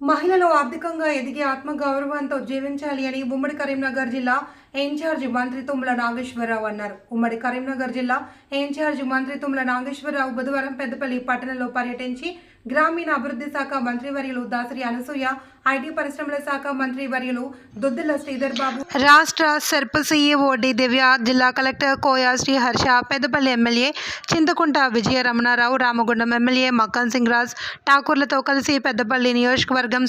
మహిళలు ఆర్థికంగా ఎదిగి ఆత్మగౌరవంతో జీవించాలి అని ఉమ్మడి కరీంనగర్ జిల్లా ఇన్ఛార్జి మంత్రి తుమ్మల నాగేశ్వరరావు అన్నారు. ఉమ్మడి కరీంనగర్ జిల్లా ఇన్ఛార్జి మంత్రి తుమ్మల నాగేశ్వరరావు బుధవారం పెద్దపల్లి పట్టణంలో పర్యటించి గ్రామీణ అభివృద్ధి శాఖ మంత్రి వర్యులు దాసరి అనసూయ ఐటీ పరిశ్రమల శాఖ మంత్రి వర్యులు దుద్దిల శ్రీధర్ బాబు రాష్ట్ర సెర్ప్ సీఈఓ డి దివ్య జిల్లా collector Koya Sri Harsha Peddapalli MLA Chinthakunta Vijaya Ramanarao Ramagundam MLA Makkan Singh Raj ఠాకూర్లతో కలిసి పెద్దపల్లి నియోజకవర్గం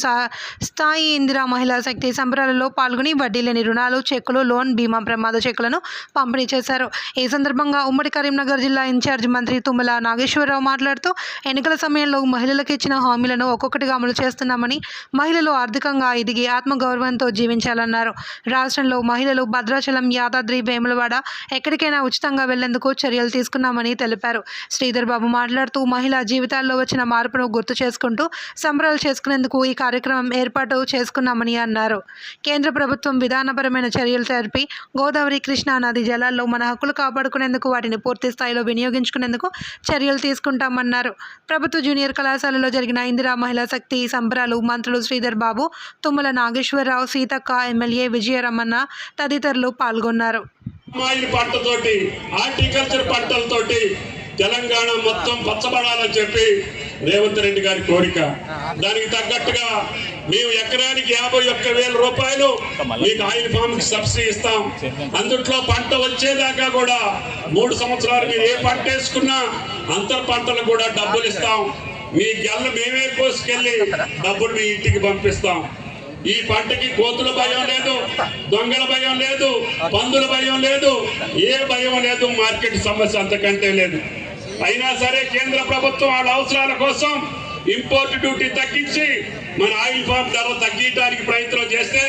స్థాయి ఇందిరా మహిళా శక్తి సంబరాలలో పాల్గొని వడ్డీ లేని రుణాలు చెక్కులు లోన్ బీమా ప్రమాద చెక్కులను పంపిణీ చేశారు. ఈ సందర్భంగా ఉమ్మడి కరీంనగర్ జిల్లా ఇన్ఛార్జ్ మంత్రి తుమ్మల నాగేశ్వరరావు మాట్లాడుతూ ఎన్నికల సమయంలో మహిళలకు ఇచ్చిన హామీలను ఒక్కొక్కటిగా అమలు చేస్తున్నామని మహిళలు ఆర్థికంగా ఎదిగి ఆత్మగౌరవంతో జీవించాలన్నారు. రాష్ట్రంలో మహిళలు భద్రాచలం యాదాద్రి వేములవాడ ఎక్కడికైనా ఉచితంగా వెళ్ళేందుకు చర్యలు తీసుకున్నామని తెలిపారు. శ్రీధర్ బాబు మాట్లాడుతూ మహిళా జీవితాల్లో వచ్చిన మార్పును గుర్తు చేసుకుంటూ సంబరాలు చేసుకునేందుకు ఈ కార్యక్రమం ఏర్పాటు చేసుకున్నామని అన్నారు. కేంద్ర ప్రభుత్వం విధానపరమైన చర్యలు జరిపి గోదావరి కృష్ణా నది జలాల్లో మన హక్కులు కాపాడుకునేందుకు వాటిని పూర్తి స్థాయిలో వినియోగించుకునేందుకు చర్యలు తీసుకుంటామన్నారు. ప్రభుత్వ జూనియర్ కళాశాలలో జరిగిన ఇందిరా మహిళా శక్తి సంబరాలు మంత్రులు శ్రీధర్ బాబు తుమ్మల నాగేశ్వరరావు సీతక్క ఎమ్మెల్యే విజయరమణ తదితరులు పాల్గొన్నారు. హార్టికల్చర్ పంటలతోటి తెలంగాణ మొత్తం పచ్చబడాలని చెప్పి రేవంత్ రెడ్డి గారి కోరిక. దానికి తగ్గట్టుగా మేము ఎకరానికి యాభై ఒక్క వేల రూపాయలు మీకు ఆయిల్ ఫామ్కి సబ్సిడీ ఇస్తాం. అందుట్లో పంట వచ్చేదాకా కూడా మూడు సంవత్సరాలు మీరు ఏ పంట వేసుకున్నా అంతర్ పంటలకు కూడా డబ్బులు ఇస్తాం. మీ గెల్ల మేమే కోసుకెళ్ళి డబ్బులు మీ ఇంటికి పంపిస్తాం. ఈ పంటకి కోతుల భయం లేదు దొంగల భయం లేదు పందుల భయం లేదు ఏ భయం లేదు మార్కెట్ సమస్య అంతకంటే లేదు. అయినా సరే కేంద్ర ప్రభుత్వం వాళ్ళ అవసరాల కోసం ఇంపోర్ట్ డ్యూటీ తగ్గించి మన ఆయిల్ ఫామ్ ధర తగ్గించడానికి ప్రయత్నం చేస్తే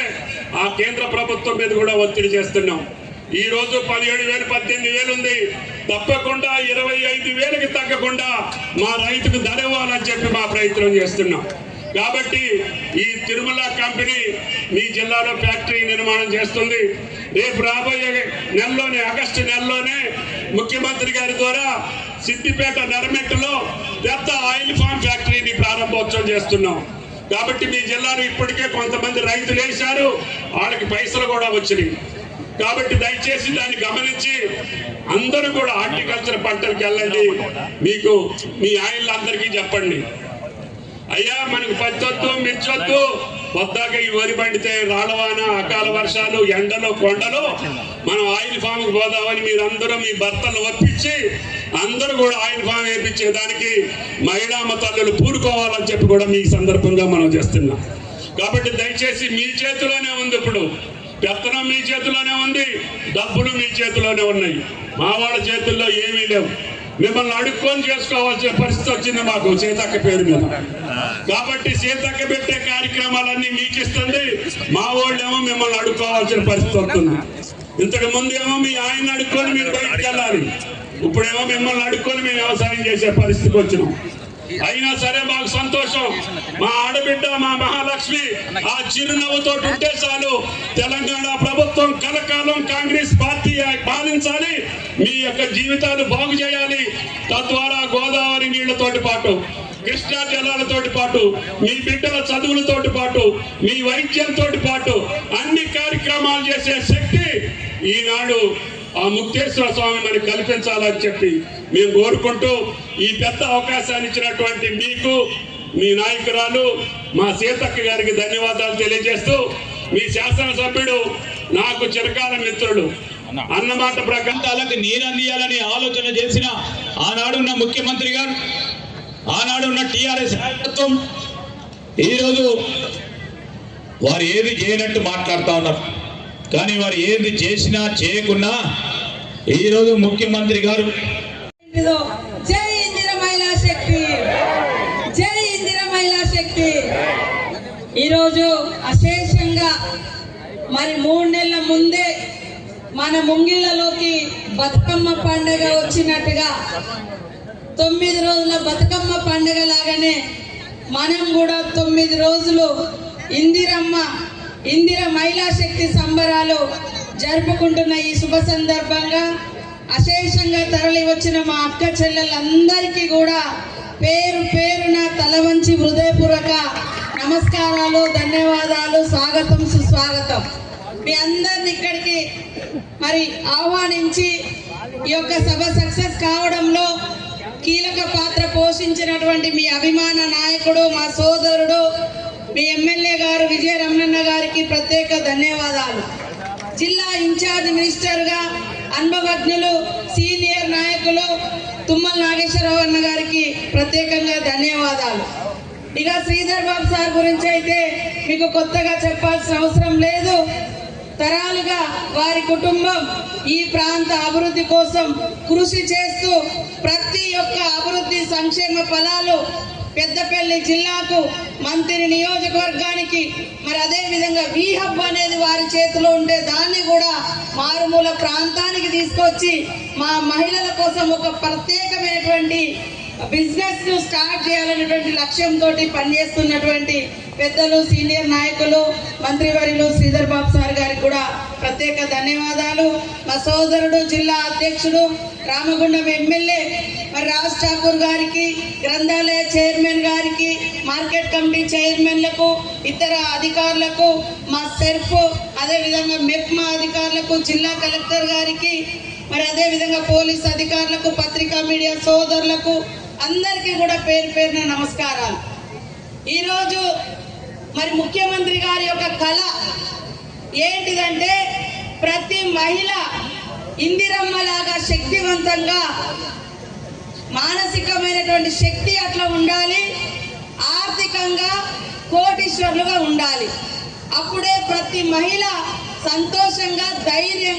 ఆ కేంద్ర ప్రభుత్వం మీద కూడా ఒత్తిడి చేస్తున్నాం. ఈ రోజు పదిహేడు వేలు పద్దెనిమిది వేలు ఉంది. తప్పకుండా ఇరవై ఐదు వేలకి తగ్గకుండా మా రైతుకు ధర ఇవ్వాలని చెప్పి మా ప్రయత్నం చేస్తున్నాం. కాబట్టి ఈ తిరుమల కంపెనీ మీ జిల్లాలో ఫ్యాక్టరీ నిర్మాణం చేస్తుంది. రేపు రాబోయే నెలలోనే ఆగస్టు నెలలోనే ముఖ్యమంత్రి గారి ద్వారా సిద్దిపేట నరమెట్టులో పెద్ద ఆయిల్ ఫామ్ ఫ్యాక్టరీని ప్రారంభోత్సవం చేస్తున్నాం. కాబట్టి మీ జిల్లాలో ఇప్పటికే కొంతమంది రైతులు వేశారు. వాళ్ళకి పైసలు కూడా వచ్చినాయి. కాబట్టి దయచేసి దాన్ని గమనించి అందరూ కూడా హార్టికల్చర్ పంటలకు వెళ్ళండి. మీకు మీ ఆయిల్ అందరికీ చెప్పండి. అయ్యా మనకు పచ్చొద్దు మిర్చొద్దు. పొద్దాక ఈ వరి పండితే రాళ్ళవాన అకాల వర్షాలు ఎండలు కొండలు. మనం ఆయిల్ ఫామ్కు పోదామని మీరందరూ మీ భర్తలు ఒప్పించి అందరూ కూడా ఆయిల్ ఫామ్ వేయించే దానికి మహిళా తల్లులు పూనుకోవాలని చెప్పి కూడా మీ సందర్భంగా మనం చేస్తున్నాం. కాబట్టి దయచేసి మీ చేతిలోనే ఉంది ఇప్పుడు. పెత్తనం మీ చేతిలోనే ఉంది డబ్బులు మీ చేతిలోనే ఉన్నాయి. మా వాళ్ళ చేతుల్లో ఏమీ లేవు. మిమ్మల్ని అడుక్కొని చేసుకోవాల్సిన పరిస్థితి వచ్చింది మాకు సీతక్క పేరు మీద. కాబట్టి సీతక్క పెట్టే కార్యక్రమాలన్నీ మీకు ఇస్తుంది మా వాళ్ళేమో మిమ్మల్ని అడుక్కోవాల్సిన పరిస్థితి వస్తుంది. ఇంతకు ముందేమో మీ ఆయన అడుక్కొని మీరు బయటకు వెళ్ళాలి. ఇప్పుడేమో మిమ్మల్ని అడుక్కొని మేము వ్యవసాయం చేసే పరిస్థితికి వచ్చినాం. అయినా సరే మాకు సంతోషం. మా ఆడబిడ్డ మా మహాలక్ష్మి ఆ చిరునవ్వుతో ఉంటే చాలు. తెలంగాణ ప్రభుత్వం కలకాలం కాంగ్రెస్ పార్టీ పాలించాలి. మీ యొక్క జీవితాలు బాగు చేయాలి. తద్వారా గోదావరి నీళ్ళతోటి పాటు కృష్ణా జలాలతోటి పాటు మీ బిడ్డల చదువులతోటి పాటు మీ వైద్యంతో పాటు అన్ని కార్యక్రమాలు చేసే శక్తి ఈనాడు ఆ ముక్తేశ్వర స్వామి మనకి కల్పించాలని చెప్పి మేము కోరుకుంటూ ఈ పెద్ద అవకాశాన్ని ఇచ్చినటువంటి మీకు మీ నాయకురాలు మా సీతక్క గారికి ధన్యవాదాలు తెలియజేస్తూ మీ శాసనసభ్యుడు నాకు చిరకాల మిత్రుడు అన్నమాట ప్రకారం ప్రాంతాలకు నీరు అందియాలని ఆలోచన చేసిన ఆనాడున్న ముఖ్యమంత్రి గారు ఆనాడున్న టిఆర్ఎస్ నాయకత్వం ఈరోజు వారు ఏది చేయనట్టు మాట్లాడుతూ ఉన్నారు. కానీ వారు ఏది చేసినా చేయకున్నా ఈరోజు ముఖ్యమంత్రి గారు జై ఇందిర మహిళా శక్తి. జై ఇందిర మహిళా శక్తి. ఈరోజు అశేషంగా మరి మూడు నెలల ముందే మన ముంగిళ్ళలోకి బతుకమ్మ పండగ వచ్చినట్టుగా తొమ్మిది రోజుల బతుకమ్మ పండుగ లాగానే మనం కూడా తొమ్మిది రోజులు ఇందిరమ్మ ఇందిర మహిళా శక్తి సంబరాలు జరుపుకుంటున్న ఈ శుభ సందర్భంగా అశేషంగా తరలి వచ్చిన మా అక్క చెల్లెలందరికీ కూడా పేరు పేరున తల వంచి హృదయపూర్వక నమస్కారాలు ధన్యవాదాలు స్వాగతం సుస్వాగతం. మీ అందరిని ఇక్కడికి మరి ఆహ్వానించి ఈ యొక్క సభ సక్సెస్ కావడంలో కీలక పాత్ర పోషించినటువంటి మీ అభిమాన నాయకుడు మా సోదరుడు మీ ఎమ్మెల్యే గారు విజయ రమణన్న గారికి ప్రత్యేక ధన్యవాదాలు. జిల్లా ఇన్ఛార్జ్ మినిస్టర్గా అనుభవజ్ఞులు సీనియర్ నాయకులు తుమ్మల నాగేశ్వరరావు అన్న గారికి ప్రత్యేకంగా ధన్యవాదాలు. ఇక శ్రీధర్ బాబు సార్ గురించి అయితే మీకు కొత్తగా చెప్పాల్సిన అవసరం లేదు. తరాలుగా వారి కుటుంబం ఈ ప్రాంత అభివృద్ధి కోసం కృషి చేస్తూ ప్రతి ఒక్క అభివృద్ధి సంక్షేమ ఫలాలు పెద్దపల్లి జిల్లాకు మంత్రి నియోజకవర్గానికి మరి అదే విధంగా వి హబ్ అనేది వారి చేతిలో ఉంటే దాన్ని కూడా మారుమూల ప్రాంతానికి తీసుకొచ్చి మా మహిళల కోసం ఒక ప్రత్యేకమైనటువంటి బిజినెస్ను స్టార్ట్ చేయాలనేటువంటి లక్ష్యంతో పనిచేస్తున్నటువంటి పెద్దలు సీనియర్ నాయకులు మంత్రివర్యులు శ్రీధర్ బాబు సార్ గారికి కూడా ప్రత్యేక ధన్యవాదాలు. మా సోదరుడు జిల్లా అధ్యక్షుడు రామగుండం ఎమ్మెల్యే మరి రాజ్ ఠాకూర్ గారికి గ్రంథాలయ చైర్మన్ గారికి మార్కెట్ కమిటీ చైర్మన్లకు ఇతర అధికారులకు మా సెర్ఫ్ అదేవిధంగా మెప్మా అధికారులకు జిల్లా కలెక్టర్ గారికి మరి అదేవిధంగా పోలీస్ అధికారులకు పత్రికా మీడియా సోదరులకు అందరికీ కూడా పేరు పేరున నమస్కారాలు. ఈరోజు మరి ముఖ్యమంత్రి గారి యొక్క కళ ఏంటిదంటే ప్రతి మహిళ ఇందిరమ్మలాగా శక్తివంతంగా మానసికమైనటువంటి శక్తి అట్లా ఉండాలి. ఆర్థికంగా కోటీశ్వరులుగా ఉండాలి. అప్పుడే ప్రతి మహిళ సంతోషంగా ధైర్యంగా